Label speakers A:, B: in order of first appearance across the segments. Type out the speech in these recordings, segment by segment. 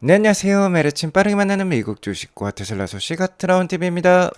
A: 네, 안녕하세요. 메르친 빠르게 만나는 미국 주식과 테슬라 소식 아트라운 TV입니다.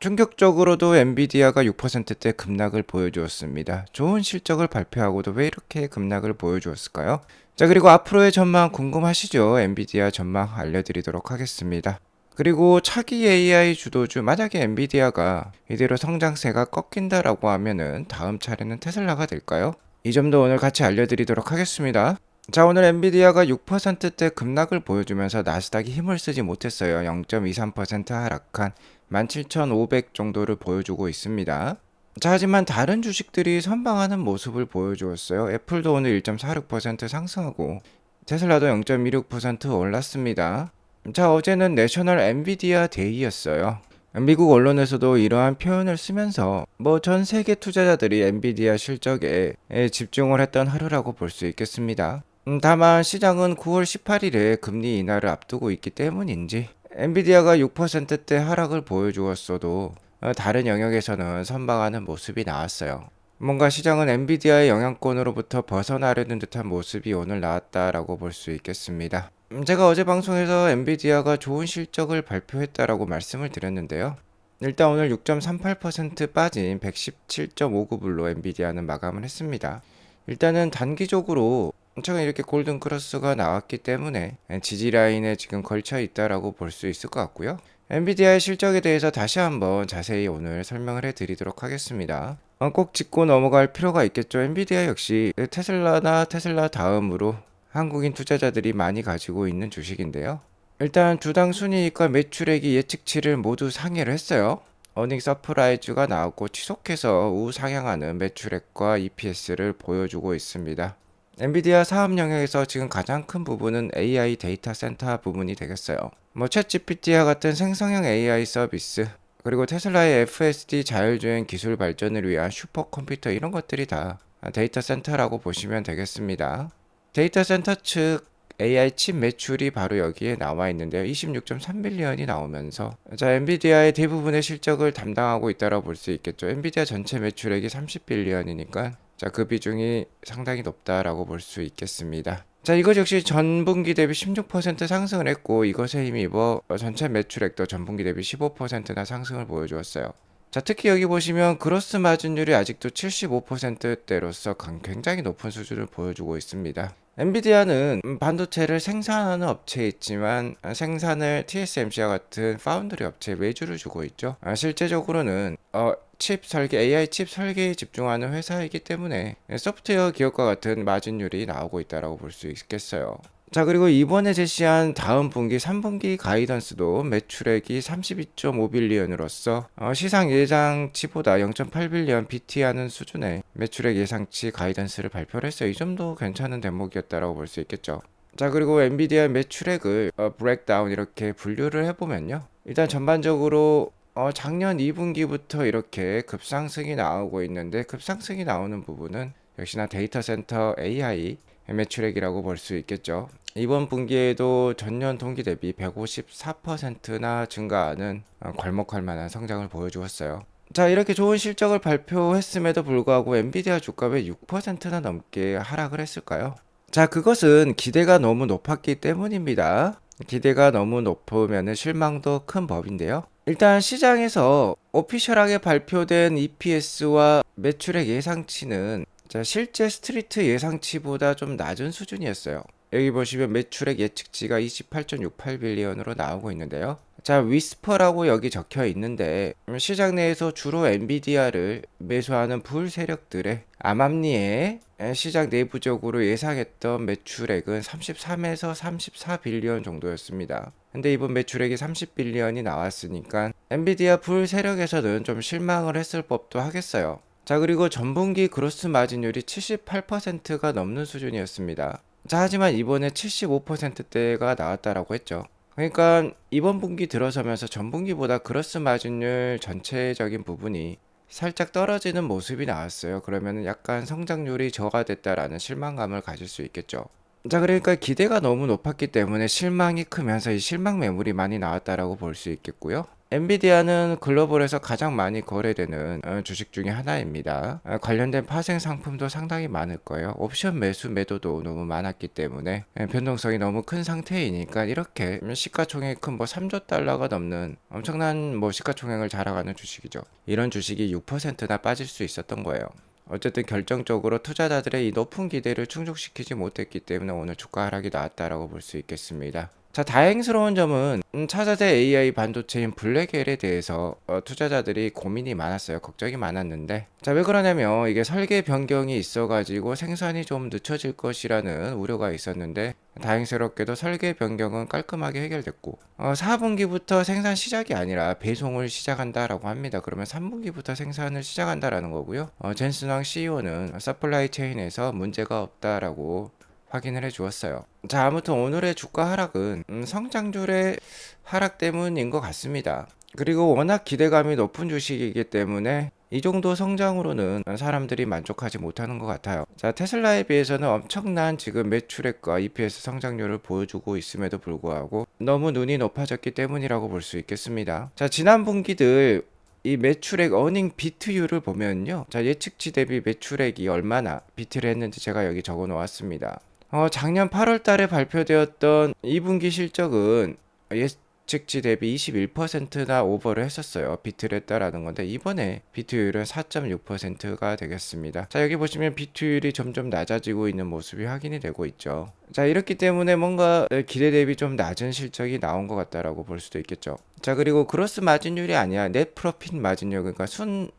A: 충격적으로도 엔비디아가 6%대 급락을 보여주었습니다. 좋은 실적을 발표하고도 왜 이렇게 급락을 보여주었을까요? 자, 그리고 앞으로의 전망 궁금하시죠? 엔비디아 전망 알려드리도록 하겠습니다. 그리고 차기 AI 주도주 만약에 엔비디아가 이대로 성장세가 꺾인다라고 하면은 다음 차례는 테슬라가 될까요? 이 점도 오늘 같이 알려드리도록 하겠습니다. 자, 오늘 엔비디아가 6%대 급락을 보여주면서 나스닥이 힘을 쓰지 못했어요. 0.23% 하락한 17,500 정도를 보여주고 있습니다. 자, 하지만 다른 주식들이 선방하는 모습을 보여주었어요. 애플도 오늘 1.46% 상승하고 테슬라도 0.26% 올랐습니다. 자, 어제는 내셔널 엔비디아 데이였어요. 미국 언론에서도 이러한 표현을 쓰면서 뭐 전 세계 투자자들이 엔비디아 실적에 집중을 했던 하루라고 볼 수 있겠습니다. 음, 다만 시장은 9월 18일에 금리 인하를 앞두고 있기 때문인지 엔비디아가 6%대 하락을 보여주었어도 어, 다른 영역에서는 선방하는 모습이 나왔어요. 뭔가 시장은 엔비디아의 영향권으로부터 벗어나려는 듯한 모습이 오늘 나왔다라고 볼 수 있겠습니다. 음, 제가 어제 방송에서 엔비디아가 좋은 실적을 발표했다라고 말씀을 드렸는데요. 일단 오늘 6.38% 빠진 117.59불로 엔비디아는 마감을 했습니다. 일단은 단기적으로 최근 이렇게 골든 크로스가 나왔기 때문에 지지 라인에 지금 걸쳐 있다라고 볼 수 있을 것 같고요. 엔비디아의 실적에 대해서 다시 한번 자세히 오늘 설명을 해드리도록 하겠습니다. 어, 꼭 짚고 넘어갈 필요가 있겠죠. 엔비디아 역시 테슬라나 테슬라 다음으로 한국인 투자자들이 많이 가지고 있는 주식인데요. 일단 주당 순이익과 매출액이 예측치를 모두 상회를 했어요. 어닝 서프라이즈가 나왔고 지속해서 우상향하는 매출액과 EPS를 보여주고 있습니다. 엔비디아 사업 영역에서 지금 가장 큰 부분은 AI 데이터 센터 부분이 되겠어요. 뭐 챗 GPT와 같은 생성형 AI 서비스, 그리고 테슬라의 FSD 자율주행 기술 발전을 위한 슈퍼컴퓨터 이런 것들이 다 데이터 센터라고 보시면 되겠습니다. 데이터 센터 측 AI 칩 매출이 바로 여기에 나와 있는데요. 26.3빌리언이 나오면서 자 엔비디아의 대부분의 실적을 담당하고 있다고 볼 수 있겠죠. 엔비디아 전체 매출액이 30빌리언이니까 자, 그 비중이 상당히 높다라고 볼 수 있겠습니다. 자, 이것 역시 전분기 대비 16% 상승을 했고 이것에 힘입어 전체 매출액도 전분기 대비 15%나 상승을 보여주었어요. 자, 특히 여기 보시면 그로스 마진율이 아직도 75%대로서 굉장히 높은 수준을 보여주고 있습니다. 엔비디아는 반도체를 생산하는 업체에 있지만 생산을 TSMC와 같은 파운드리 업체에 외주를 주고 있죠. 아, 실제적으로는 어, 칩 설계, AI 칩 설계에 집중하는 회사이기 때문에 소프트웨어 기업과 같은 마진율이 나오고 있다고 볼 수 있겠어요. 자, 그리고 이번에 제시한 다음 분기 3분기 가이던스도 매출액이 32.5빌리언으로서 어, 시상 예상치보다 0.8빌리언 비티하는 수준의 매출액 예상치 가이던스를 발표를 했어요. 이 점도 괜찮은 대목이었다고 볼 수 있겠죠. 자, 그리고 엔비디아 매출액을 어, 브렉다운 이렇게 분류를 해보면요. 일단 전반적으로 어, 작년 2분기부터 이렇게 급상승이 나오고 있는데 급상승이 나오는 부분은 역시나 데이터 센터 AI 매출액이라고 볼 수 있겠죠. 이번 분기에도 전년 동기 대비 154%나 증가하는 어, 괄목할 만한 성장을 보여주었어요. 자, 이렇게 좋은 실적을 발표했음에도 불구하고 엔비디아 주가 왜 6%나 넘게 하락을 했을까요? 자, 그것은 기대가 너무 높았기 때문입니다. 기대가 너무 높으면 실망도 큰 법인데요. 일단 시장에서 오피셜하게 발표된 EPS와 매출액 예상치는 실제 스트리트 예상치보다 좀 낮은 수준이었어요. 여기 보시면 매출액 예측치가 28.68빌리언으로 나오고 있는데요. 자, 위스퍼라고 여기 적혀 있는데 시장 내에서 주로 엔비디아를 매수하는 불 세력들의 암암리에 시장 내부적으로 예상했던 매출액은 33에서 34빌리언 정도였습니다. 근데 이번 매출액이 30빌리언이 나왔으니까 엔비디아 불 세력에서는 좀 실망을 했을 법도 하겠어요. 자, 그리고 전분기 그로스 마진율이 78%가 넘는 수준이었습니다. 자, 하지만 이번에 75%대가 나왔다라고 했죠. 그러니까 이번 분기 들어서면서 전분기보다 그로스 마진율 전체적인 부분이 살짝 떨어지는 모습이 나왔어요. 그러면 약간 성장률이 저하됐다라는 실망감을 가질 수 있겠죠. 자, 그러니까 기대가 너무 높았기 때문에 실망이 크면서 이 실망 매물이 많이 나왔다라고 볼 수 있겠고요. 엔비디아는 글로벌에서 가장 많이 거래되는 어, 주식 중에 하나입니다. 어, 관련된 파생 상품도 상당히 많을 거예요. 옵션 매수 매도도 너무 많았기 때문에 예, 변동성이 너무 큰 상태이니까 이렇게 시가총액 큰 뭐 3조 달러가 넘는 엄청난 뭐 시가총액을 자랑하는 주식이죠. 이런 주식이 6%나 빠질 수 있었던 거예요. 어쨌든 결정적으로 투자자들의 이 높은 기대를 충족시키지 못했기 때문에 오늘 주가 하락이 나왔다라고 볼 수 있겠습니다. 자, 다행스러운 점은 음, 차세대 AI 반도체인 블랙엘에 대해서 어, 투자자들이 고민이 많았어요. 걱정이 많았는데. 자, 왜 그러냐면 이게 설계 변경이 있어가지고 생산이 좀 늦춰질 것이라는 우려가 있었는데 다행스럽게도 설계 변경은 깔끔하게 해결됐고 어, 4분기부터 생산 시작이 아니라 배송을 시작한다라고 합니다. 그러면 3분기부터 생산을 시작한다라는 거고요. 어, 젠슨왕 CEO는 서플라이 체인에서 문제가 없다라고 확인을 해 주었어요. 자, 아무튼 오늘의 주가 하락은 음, 성장률의 하락 때문인 것 같습니다. 그리고 워낙 기대감이 높은 주식이기 때문에 이 정도 성장으로는 사람들이 만족하지 못하는 것 같아요. 자, 테슬라에 비해서는 엄청난 지금 매출액과 EPS 성장률을 보여주고 있음에도 불구하고 너무 눈이 높아졌기 때문이라고 볼 수 있겠습니다. 자, 지난 분기들 이 매출액 어닝 비트율을 보면요. 자, 예측치 대비 매출액이 얼마나 비트를 했는지 제가 여기 적어 놓았습니다. 어, 작년 8월 달에 발표되었던 2분기 실적은 예측치 대비 21%나 오버를 했었어요. 비트를 했다라는 건데 이번에 비트율은 4.6%가 되겠습니다. 자 여기 보시면 비트율이 점점 낮아지고 있는 모습이 확인이 되고 있죠. 자 이렇기 때문에 뭔가 기대 대비 좀 낮은 실적이 나온 것 같다라고 볼 수도 있겠죠. 자 그리고 그로스 마진율이 아니야 넷 프로핏 마진율 그러니까 순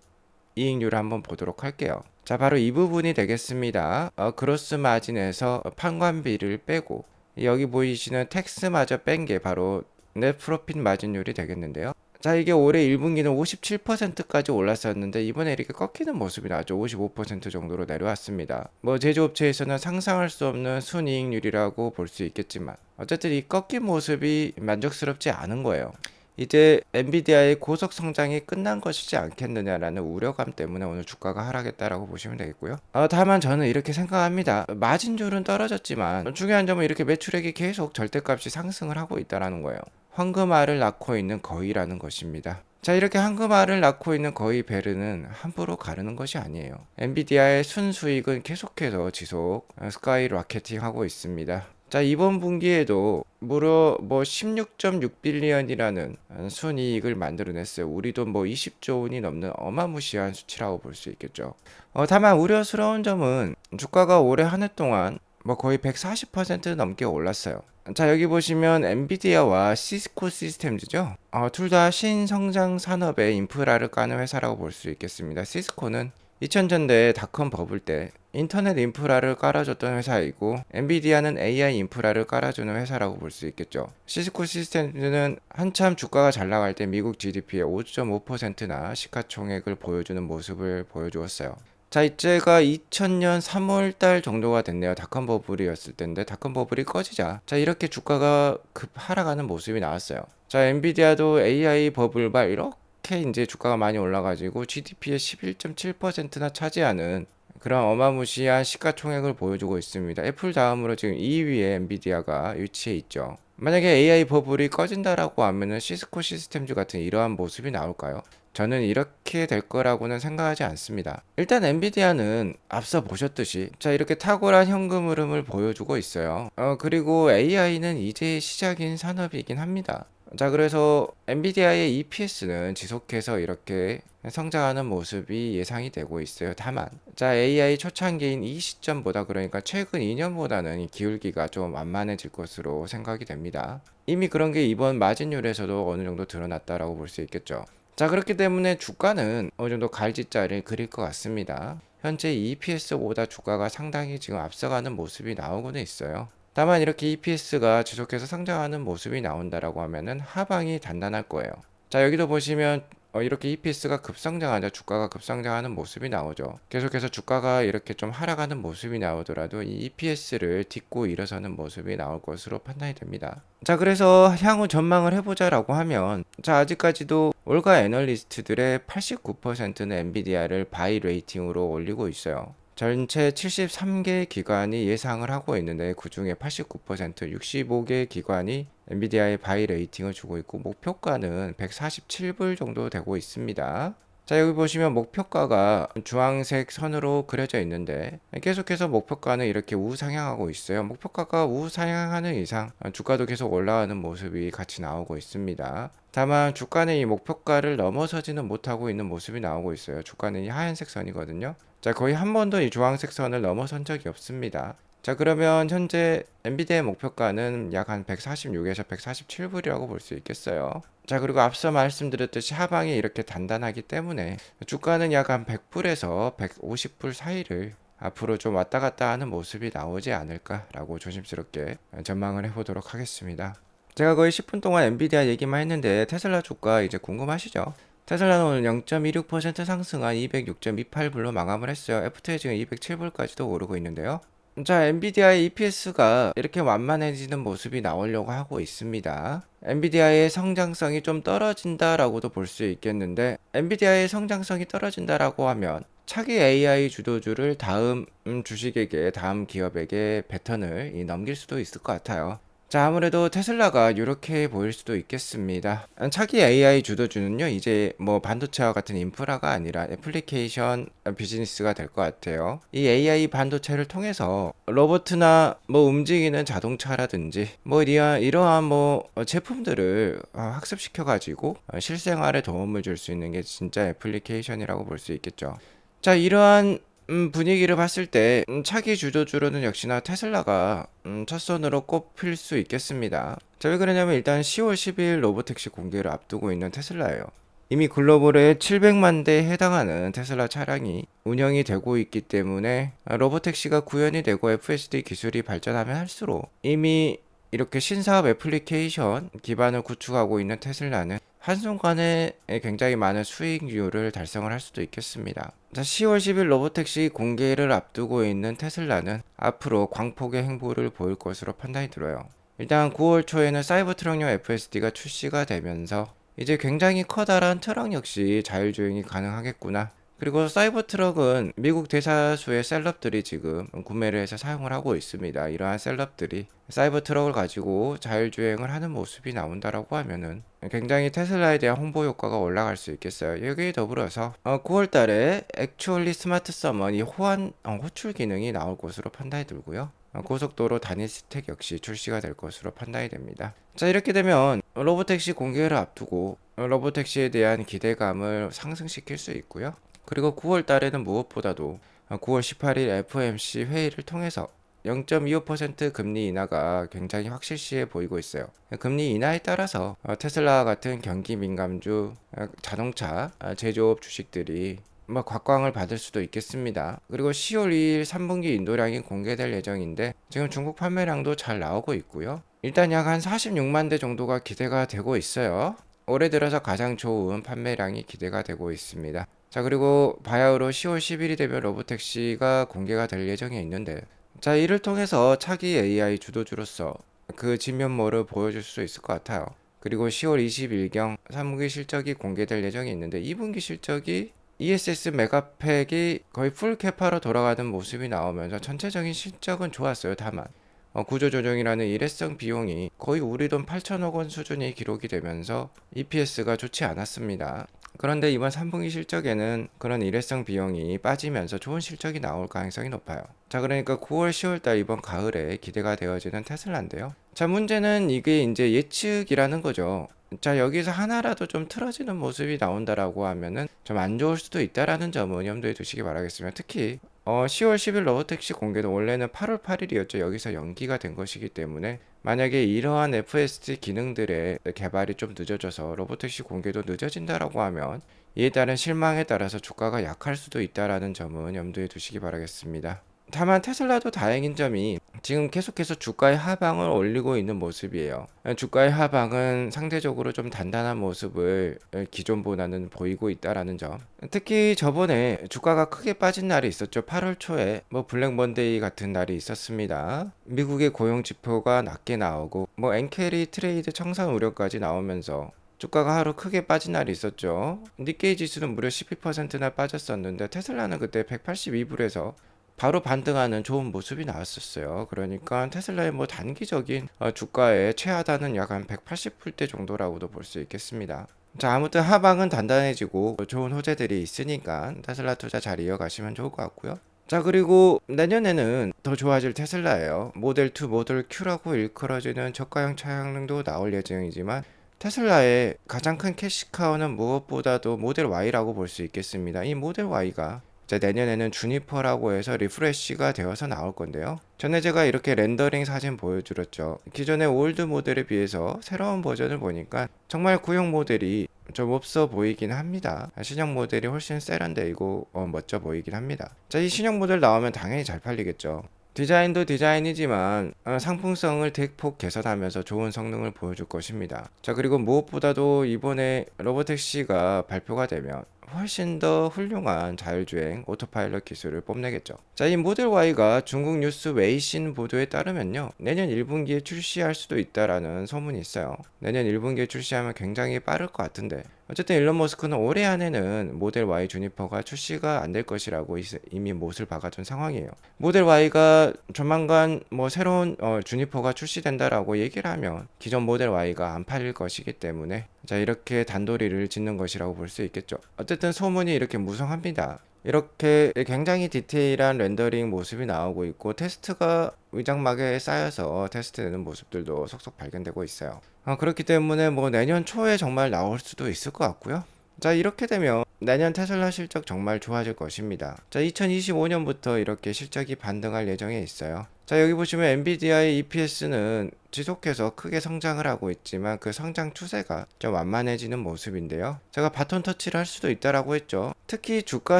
A: 이익률을 한번 보도록 할게요. 자, 바로 이 부분이 되겠습니다. 어, 그로스 마진에서 판관비를 빼고 여기 보이시는 텍스마저 뺀 게 바로 넷 프로핏 마진율이 되겠는데요. 자, 이게 올해 1분기는 57%까지 올랐었는데 이번에 이렇게 꺾이는 모습이 나왔죠. 55% 정도로 내려왔습니다. 뭐 제조업체에서는 상상할 수 없는 순이익률이라고 볼 수 있겠지만 어쨌든 이 꺾인 모습이 만족스럽지 않은 거예요. 이제 엔비디아의 고속 성장이 끝난 것이지 않겠느냐라는 우려감 때문에 오늘 주가가 하락했다라고 보시면 되겠고요. 어, 다만 저는 이렇게 생각합니다. 마진율은 떨어졌지만 중요한 점은 이렇게 매출액이 계속 절대값이 상승을 하고 있다라는 거예요. 황금알을 낳고 있는 거위라는 것입니다. 자 이렇게 황금알을 낳고 있는 거위 베르는 함부로 가르는 것이 아니에요. 엔비디아의 순수익은 계속해서 지속 스카이 라케팅 하고 있습니다. 자, 이번 분기에도 무려 뭐 16.6빌리언이라는 순이익을 만들어냈어요. 우리 돈뭐 20조 원이 넘는 어마무시한 수치라고 볼 수 있겠죠. 어, 다만 우려스러운 점은 주가가 올해 한 해 동안 뭐 거의 140% 넘게 올랐어요. 자 여기 보시면 엔비디아와 시스코 시스템즈죠. 어, 둘 다 신성장 산업의 인프라를 까는 회사라고 볼 수 있겠습니다. 시스코는 2000년대 닷컴 버블 때 인터넷 인프라를 깔아줬던 회사이고 엔비디아는 AI 인프라를 깔아주는 회사라고 볼 수 있겠죠. 시스코 시스템즈는 한참 주가가 잘 나갈 때 미국 GDP의 5.5%나 시가총액을 보여주는 모습을 보여주었어요. 자, 이제가 2000년 3월 달 정도가 됐네요. 닷컴 버블이었을 때인데 닷컴 버블이 꺼지자 자, 이렇게 주가가 급 하락하는 모습이 나왔어요. 자, 엔비디아도 AI 버블과 이렇게 이렇게 이제 주가가 많이 올라가지고 GDP의 11.7%나 차지하는 그런 어마무시한 시가총액을 보여주고 있습니다. 애플 다음으로 지금 2위에 엔비디아가 위치해 있죠. 만약에 AI 버블이 꺼진다라고 하면은 시스코 시스템즈 같은 이러한 모습이 나올까요? 저는 이렇게 될 거라고는 생각하지 않습니다. 일단 엔비디아는 앞서 보셨듯이 자 이렇게 탁월한 현금 흐름을 보여주고 있어요. 어 그리고 AI는 이제 시작인 산업이긴 합니다. 자, 그래서 엔비디아의 EPS는 지속해서 이렇게 성장하는 모습이 예상이 되고 있어요. 다만, 자, AI 초창기인 이 시점보다 그러니까 최근 2년보다는 기울기가 좀 완만해질 것으로 생각이 됩니다. 이미 그런 게 이번 마진율에서도 어느 정도 드러났다라고 볼 수 있겠죠. 자, 그렇기 때문에 주가는 어느 정도 갈지자를 그릴 것 같습니다. 현재 EPS보다 주가가 상당히 지금 앞서가는 모습이 나오고는 있어요. 다만 이렇게 EPS가 지속해서 성장하는 모습이 나온다라고 하면은 하방이 단단할 거예요. 자, 여기도 보시면 어, 이렇게 EPS가 급성장하자 주가가 급성장하는 모습이 나오죠. 계속해서 주가가 이렇게 좀 하락하는 모습이 나오더라도 이 EPS를 딛고 일어서는 모습이 나올 것으로 판단이 됩니다. 자, 그래서 향후 전망을 해보자라고 하면 자, 아직까지도 올가 애널리스트들의 89%는 엔비디아를 바이 레이팅으로 올리고 있어요. 전체 73개 기관이 예상을 하고 있는데 그 중에 89% 65개 기관이 엔비디아의 바이 레이팅을 주고 있고 목표가는 147불 정도 되고 있습니다. 자 여기 보시면 목표가가 주황색 선으로 그려져 있는데 계속해서 목표가는 이렇게 우상향하고 있어요. 목표가가 우상향하는 이상 주가도 계속 올라가는 모습이 같이 나오고 있습니다. 다만 주가는 이 목표가를 넘어서지는 못하고 있는 모습이 나오고 있어요. 주가는 이 하얀색 선이거든요. 자 거의 한 번도 이 주황색 선을 넘어선 적이 없습니다. 자 그러면 현재 엔비디아의 목표가는 약 한 146에서 147불이라고 볼 수 있겠어요. 자 그리고 앞서 말씀드렸듯이 하방이 이렇게 단단하기 때문에 주가는 약 한 100불에서 150불 사이를 앞으로 좀 왔다 갔다 하는 모습이 나오지 않을까라고 조심스럽게 전망을 해보도록 하겠습니다. 제가 거의 10분 동안 엔비디아 얘기만 했는데 테슬라 주가 이제 궁금하시죠? 테슬라는 오늘 0.26% 상승한 206.28불로 마감을 했어요. FT지금 207불까지도 오르고 있는데요. 자, 엔비디아의 EPS가 이렇게 완만해지는 모습이 나오려고 하고 있습니다. 엔비디아의 성장성이 좀 떨어진다라고도 볼 수 있겠는데, 엔비디아의 성장성이 떨어진다라고 하면 차기 AI 주도주를 다음 주식에게, 다음 기업에게 패턴을 넘길 수도 있을 것 같아요. 자, 아무래도 테슬라가 이렇게 보일 수도 있겠습니다. 차기 AI 주도주는요, 이제 뭐 반도체와 같은 인프라가 아니라 애플리케이션 비즈니스가 될 것 같아요. 이 AI 반도체를 통해서 로봇이나 뭐 움직이는 자동차라든지 뭐 이러한, 뭐 제품들을 학습시켜가지고 실생활에 도움을 줄 수 있는 게 진짜 애플리케이션이라고 볼 수 있겠죠. 자, 이러한 음, 분위기를 봤을 때 음, 차기 주도주로는 역시나 테슬라가 음, 첫 손으로 꼽힐 수 있겠습니다. 자, 왜 그러냐면 일단 10월 10일 로보택시 공개를 앞두고 있는 테슬라예요. 이미 글로벌에 700만 대에 해당하는 테슬라 차량이 운영이 되고 있기 때문에 로보택시가 구현이 되고 FSD 기술이 발전하면 할수록 이미 이렇게 신사업 애플리케이션 기반을 구축하고 있는 테슬라는 한순간에 굉장히 많은 수익률을 달성을 할 수도 있겠습니다. 자, 10월 10일 로보택시 공개를 앞두고 있는 테슬라는 앞으로 광폭의 행보를 보일 것으로 판단이 들어요. 일단 9월 초에는 사이버 트럭용 FSD가 출시가 되면서 이제 굉장히 커다란 트럭 역시 자율주행이 가능하겠구나 그리고 사이버 트럭은 미국 대사수의 셀럽들이 지금 구매를 해서 사용을 하고 있습니다. 이러한 셀럽들이 사이버 트럭을 가지고 자율주행을 하는 모습이 나온다라고 하면은 굉장히 테슬라에 대한 홍보 효과가 올라갈 수 있겠어요. 여기에 더불어서 어, 9월 달에 액츄얼리 스마트 서먼 이 호환 어, 호출 기능이 나올 것으로 판단이 들고요. 어, 고속도로 단일 스택 역시 출시가 될 것으로 판단이 됩니다. 자 이렇게 되면 로보택시 공개를 앞두고 로보택시에 대한 기대감을 상승시킬 수 있고요. 그리고 9월 달에는 무엇보다도 9월 18일 FOMC 회의를 통해서 0.25% 금리 인하가 굉장히 확실시해 보이고 있어요. 금리 인하에 따라서 테슬라 같은 경기 민감주 자동차 제조업 주식들이 뭐 곽광을 받을 수도 있겠습니다. 그리고 10월 2일 3분기 인도량이 공개될 예정인데 지금 중국 판매량도 잘 나오고 있고요. 일단 약 한 46만 대 정도가 기대가 되고 있어요. 올해 들어서 가장 좋은 판매량이 기대가 되고 있습니다. 자 그리고 바야흐로 10월 10일이 되면 로보택시가 공개가 될 예정에 있는데 자 이를 통해서 차기 AI 주도주로서 그 진면모를 보여줄 수 있을 것 같아요. 그리고 10월 20일경 3분기 실적이 공개될 예정이 있는데 2분기 실적이 ESS 메가팩이 거의 풀 캐파로 돌아가는 모습이 나오면서 전체적인 실적은 좋았어요. 다만 어, 구조조정이라는 일회성 비용이 거의 우리 돈 8천억 원 수준이 기록이 되면서 EPS가 좋지 않았습니다. 그런데 이번 3분기 실적에는 그런 일회성 비용이 빠지면서 좋은 실적이 나올 가능성이 높아요. 자, 그러니까 9월, 10월 달 이번 가을에 기대가 되어지는 테슬라인데요. 자, 문제는 이게 이제 예측이라는 거죠. 자, 여기서 하나라도 좀 틀어지는 모습이 나온다라고 하면은 좀 안 좋을 수도 있다라는 점은 염두에 두시기 바라겠습니다. 특히 어, 10월 10일 로보택시 공개는 원래는 8월 8일이었죠. 여기서 연기가 된 것이기 때문에 만약에 이러한 FSD 기능들의 개발이 좀 늦어져서 로보택시 공개도 늦어진다라고 하면 이에 따른 실망에 따라서 주가가 약할 수도 있다라는 점은 염두에 두시기 바라겠습니다. 다만 테슬라도 다행인 점이 지금 계속해서 주가의 하방을 올리고 있는 모습이에요. 주가의 하방은 상대적으로 좀 단단한 모습을 기존보다는 보이고 있다라는 점. 특히 저번에 주가가 크게 빠진 날이 있었죠. 8월 초에 뭐 블랙 먼데이 같은 날이 있었습니다. 미국의 고용 지표가 낮게 나오고 뭐 엔캐리 트레이드 청산 우려까지 나오면서 주가가 하루 크게 빠진 날이 있었죠. 니케이 지수는 무려 12%나 빠졌었는데 테슬라는 그때 182불에서 바로 반등하는 좋은 모습이 나왔었어요. 그러니까 테슬라의 뭐 단기적인 어, 주가의 최하단은 약 한 180불대 정도라고도 볼 수 있겠습니다. 자, 아무튼 하방은 단단해지고 좋은 호재들이 있으니까 테슬라 투자 잘 이어가시면 좋을 것 같고요. 자, 그리고 내년에는 더 좋아질 테슬라예요. 모델 2, 모델 Q라고 일컬어지는 저가형 차량도 나올 예정이지만 테슬라의 가장 큰 캐시카우는 무엇보다도 모델 Y라고 볼 수 있겠습니다. 이 모델 Y가 자, 내년에는 주니퍼라고 해서 리프레쉬가 되어서 나올 건데요. 전에 제가 이렇게 렌더링 사진 보여드렸죠. 기존의 올드 모델에 비해서 새로운 버전을 보니까 정말 구형 모델이 좀 없어 보이긴 합니다. 신형 모델이 훨씬 세련되고 어, 멋져 보이긴 합니다. 자, 이 신형 모델 나오면 당연히 잘 팔리겠죠. 디자인도 디자인이지만 어, 상품성을 대폭 개선하면서 좋은 성능을 보여줄 것입니다. 자 그리고 무엇보다도 이번에 로보택시가 발표가 되면 훨씬 더 훌륭한 자율주행 오토파일럿 기술을 뽐내겠죠. 자, 이 모델 Y가 중국 뉴스 웨이신 보도에 따르면요. 내년 1분기에 출시할 수도 있다라는 소문이 있어요. 내년 1분기에 출시하면 굉장히 빠를 것 같은데. 어쨌든 일론 머스크는 올해 안에는 모델 Y 주니퍼가 출시가 안 될 것이라고 이미 못을 박아둔 상황이에요. 모델 Y가 조만간 뭐 새로운 어, 주니퍼가 출시된다라고 얘기를 하면 기존 모델 Y가 안 팔릴 것이기 때문에 자 이렇게 단도리를 짓는 것이라고 볼 수 있겠죠. 어쨌든 소문이 이렇게 무성합니다. 이렇게 굉장히 디테일한 렌더링 모습이 나오고 있고 테스트가 위장막에 쌓여서 테스트되는 모습들도 속속 발견되고 있어요. 어, 그렇기 때문에 뭐 내년 초에 정말 나올 수도 있을 것 같고요. 자 이렇게 되면 내년 테슬라 실적 정말 좋아질 것입니다. 자 2025년부터 이렇게 실적이 반등할 예정에 있어요. 자 여기 보시면 엔비디아의 EPS는 지속해서 크게 성장을 하고 있지만 그 성장 추세가 좀 완만해지는 모습인데요. 제가 바톤 터치를 할 수도 있다라고 했죠. 특히 주가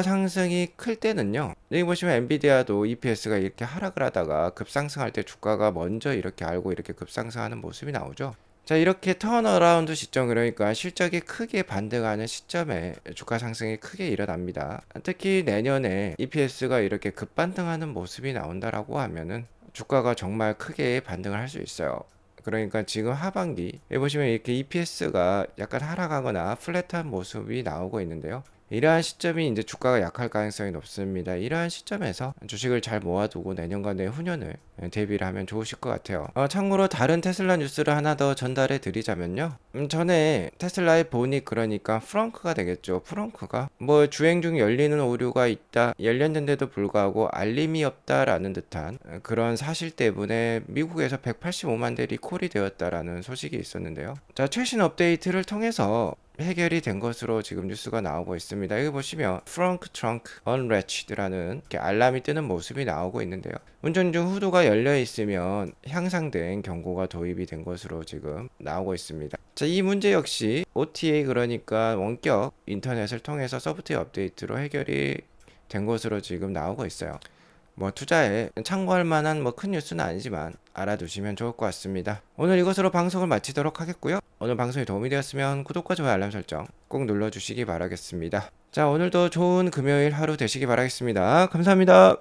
A: 상승이 클 때는요. 여기 보시면 엔비디아도 EPS가 이렇게 하락을 하다가 급상승할 때 주가가 먼저 이렇게 알고 이렇게 급상승하는 모습이 나오죠. 자 이렇게 턴어라운드 시점 그러니까 실적이 크게 반등하는 시점에 주가 상승이 크게 일어납니다. 특히 내년에 EPS가 이렇게 급반등하는 모습이 나온다라고 하면은 주가가 정말 크게 반등을 할 수 있어요. 그러니까 지금 하반기 여기 보시면 이렇게 EPS가 약간 하락하거나 플랫한 모습이 나오고 있는데요. 이러한 시점이 이제 주가가 약할 가능성이 높습니다. 이러한 시점에서 주식을 잘 모아두고 내년과 내후년을 대비를 하면 좋으실 것 같아요. 어, 참고로 다른 테슬라 뉴스를 하나 더 전달해 드리자면요. 음, 전에 테슬라의 본이 그러니까 프렁크가 되겠죠. 프렁크가 뭐 주행 중 열리는 오류가 있다, 열렸는데도 불구하고 알림이 없다라는 듯한 그런 사실 때문에 미국에서 185만 대 리콜이 되었다라는 소식이 있었는데요. 자, 최신 업데이트를 통해서 해결이 된 것으로 지금 뉴스가 나오고 있습니다. 여기 보시면 frunk trunk unlatched라는 알람이 뜨는 모습이 나오고 있는데요. 운전 중 후드가 열려 있으면 향상된 경고가 도입이 된 것으로 지금 나오고 있습니다. 자, 이 문제 역시 OTA 그러니까 원격 인터넷을 통해서 소프트웨어 업데이트로 해결이 된 것으로 지금 나오고 있어요. 뭐 투자에 참고할 만한 뭐 큰 뉴스는 아니지만 알아두시면 좋을 것 같습니다. 오늘 이것으로 방송을 마치도록 하겠고요. 오늘 방송이 도움이 되었으면 구독과 좋아요 알람 설정 꼭 눌러주시기 바라겠습니다. 자 오늘도 좋은 금요일 하루 되시기 바라겠습니다. 감사합니다.